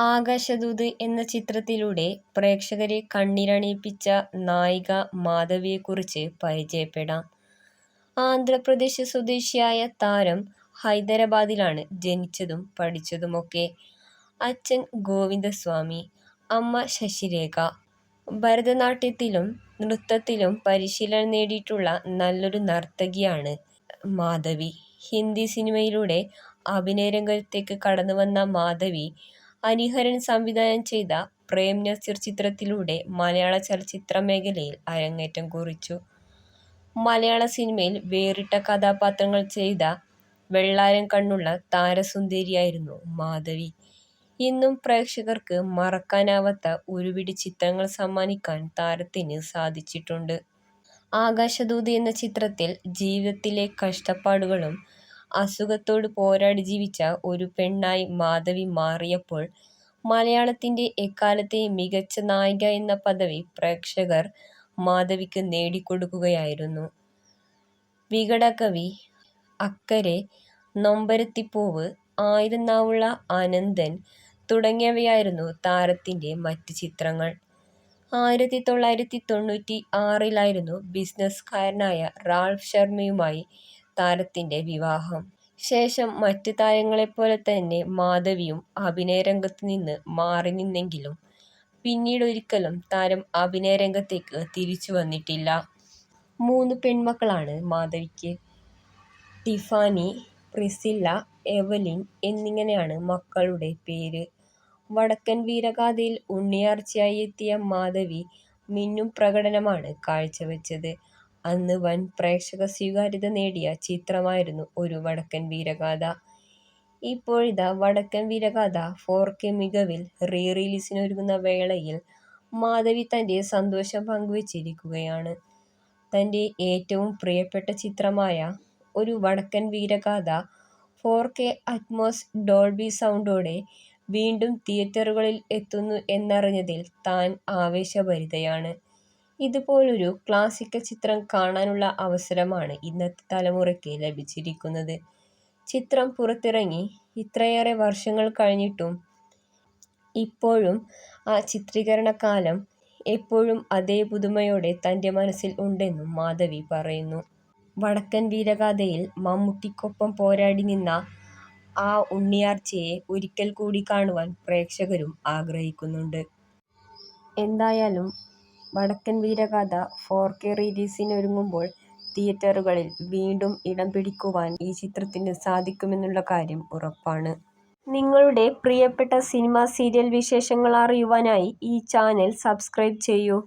ആകാശദൂത് എന്ന ചിത്രത്തിലൂടെ പ്രേക്ഷകരെ കണ്ണീരണിയിപ്പിച്ച നായിക മാധവിയെക്കുറിച്ച് പരിചയപ്പെടാം. ആന്ധ്രാപ്രദേശ് സ്വദേശിയായ താരം ഹൈദരാബാദിലാണ് ജനിച്ചതും പഠിച്ചതുമൊക്കെ. അച്ഛൻ ഗോവിന്ദസ്വാമി, അമ്മ ശശിരേഖ. ഭരതനാട്യത്തിലും നൃത്തത്തിലും പരിശീലനം നേടിയിട്ടുള്ള നല്ലൊരു നർത്തകിയാണ് മാധവി. ഹിന്ദി സിനിമയിലൂടെ അഭിനയരംഗത്തേക്ക് കടന്നുവന്ന മാധവി, ഹരിഹരൻ സംവിധാനം ചെയ്ത പ്രേം നസീർ ചിത്രത്തിലൂടെ മലയാള ചലച്ചിത്ര മേഖലയിൽ അരങ്ങേറ്റം കുറിച്ചു. മലയാള സിനിമയിൽ വേറിട്ട കഥാപാത്രങ്ങൾ ചെയ്ത വെള്ളാരം കണ്ണുള്ള താരസുന്ദരിയായിരുന്നു മാധവി. ഇന്നും പ്രേക്ഷകർക്ക് മറക്കാനാവാത്ത ഒരുപിടി ചിത്രങ്ങൾ സമ്മാനിക്കാൻ താരത്തിന് സാധിച്ചിട്ടുണ്ട്. ആകാശദൂതി എന്ന ചിത്രത്തിൽ ജീവിതത്തിലെ കഷ്ടപ്പാടുകളും അസുഖത്തോട് പോരാടി ജീവിച്ച ഒരു പെണ്ണായി മാധവി മാറിയപ്പോൾ മലയാളത്തിന്റെ എക്കാലത്തെയും മികച്ച നായിക എന്ന പദവി പ്രേക്ഷകർ മാധവിക്ക് നേടിക്കൊടുക്കുകയായിരുന്നു. വികടകവി, അക്കരെ, നൊമ്പരത്തിപ്പൂവ്, ആയിരം നാവുള്ള അനന്തൻ തുടങ്ങിയവയായിരുന്നു താരത്തിന്റെ മറ്റ് ചിത്രങ്ങൾ. ആയിരത്തി തൊള്ളായിരത്തി തൊണ്ണൂറ്റി ആറിലായിരുന്നു ബിസിനസ്സുകാരനായ റാൾഫ് ശർമയുമായി താരത്തിന്റെ വിവാഹം. ശേഷം മറ്റ് താരങ്ങളെപ്പോലെ തന്നെ മാധവിയും അഭിനയരംഗത്തു നിന്ന് മാറിനിന്നെങ്കിലും പിന്നീടൊരിക്കലും താരം അഭിനയരംഗത്തേക്ക് തിരിച്ചുവന്നിട്ടില്ല. മൂന്ന് പെൺമക്കളാണ് മാധവിക്ക്. ടിഫാനി, പ്രിസില്ല, എവലിൻ എന്നിങ്ങനെയാണ് മക്കളുടെ പേര്. വടക്കൻ വീരഗാഥയിൽ ഉണ്ണിയാർച്ചയായി എത്തിയ മാധവി മിന്നും പ്രകടനമാണ് കാഴ്ചവെച്ചത്. അന്ന് വൻ പ്രേക്ഷക സ്വീകാര്യത നേടിയ ചിത്രമായിരുന്നു ഒരു വടക്കൻ വീരഗാഥ. ഇപ്പോഴിതാ വടക്കൻ വീരഗാഥ ഫോർ കെ മികവിൽ റീ റിലീസിനൊരുങ്ങുന്ന വേളയിൽ മാധവി തന്റെ സന്തോഷം പങ്കുവച്ചിരിക്കുകയാണ്. തന്റെ ഏറ്റവും പ്രിയപ്പെട്ട ചിത്രമായ Oru Vadakkan Veeragatha four K Atmos Dolby സൗണ്ടോടെ വീണ്ടും തിയേറ്ററുകളിൽ എത്തുന്നു എന്നറിഞ്ഞതിൽ താൻ ആവേശഭരിതയാണ്. ഇതുപോലൊരു ക്ലാസിക്കൽ ചിത്രം കാണാനുള്ള അവസരമാണ് ഇന്നത്തെ തലമുറയ്ക്ക് ലഭിച്ചിരിക്കുന്നത്. ചിത്രം പുറത്തിറങ്ങി ഇത്രയേറെ വർഷങ്ങൾ കഴിഞ്ഞിട്ടും ഇപ്പോഴും ആ ചിത്രീകരണകാലം എപ്പോഴും അതേ പുതുമയോടെ തന്റെ മനസ്സിൽ ഉണ്ടെന്നും മാധവി പറയുന്നു. വടക്കൻ വീരഗാഥയിൽ മമ്മൂട്ടിക്കൊപ്പം പോരാടി നിന്ന ആ ഉണ്ണിയാർച്ചയെ ഒരിക്കൽ കൂടി കാണുവാൻ പ്രേക്ഷകരും ആഗ്രഹിക്കുന്നുണ്ട്. എന്തായാലും വടക്കൻ വീരഗാഥ ഫോർ കെ റിലീസിനൊരുങ്ങുമ്പോൾ തിയേറ്ററുകളിൽ വീണ്ടും ഇടം പിടിക്കുവാൻ ഈ ചിത്രത്തിന് സാധിക്കുമെന്നുള്ള കാര്യം ഉറപ്പാണ്. നിങ്ങളുടെ പ്രിയപ്പെട്ട സിനിമ സീരിയൽ വിശേഷങ്ങൾ അറിയുവാനായി ഈ ചാനൽ സബ്സ്ക്രൈബ് ചെയ്യൂ.